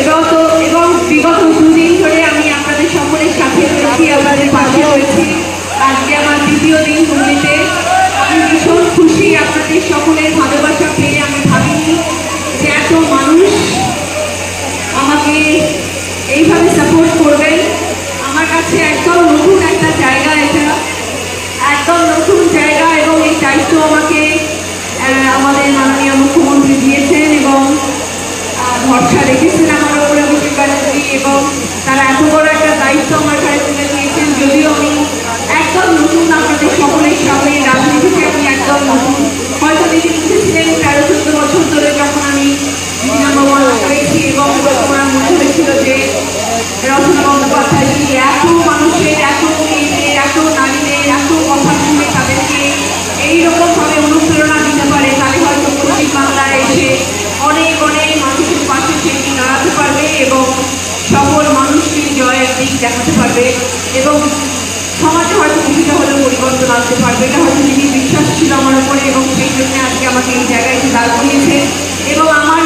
এবং তো, এবং বিগত দুদিন ধরে আমি আপনাদের সকলের সাথে রয়েছি, আপনাদের পাশে রয়েছি। আজকে আমার দ্বিতীয় দিন হুগলিতে আমি ভীষণ খুশি আপনাদের সকলের ভালোবাসা পেয়ে আমি ভাবিনি যে এত মানুষ আমাকে এইভাবে সাপোর্ট করবেন। আমার কাছে একদম নতুন একটা জায়গা এটা। একদম নতুন জায়গা এবং এই দায়িত্ব আমাকে আমাদের মাননীয় মুখ্যমন্ত্রী দিয়েছেন এবং ভরসা রেখেছেন আমার তারা এত বড় একটা দায়িত্ব আমার দেখাতে পারবে এবং সমাজে হয়তো কিছুটা হলে পরিবর্তন আনতে পারবে। এটা হয়তো নিজের বিশ্বাস ছিল আমার উপরে এবং সেই জন্য আজকে আমাকে এই জায়গায় এসে দাঁড় করিয়েছে। এবং আমার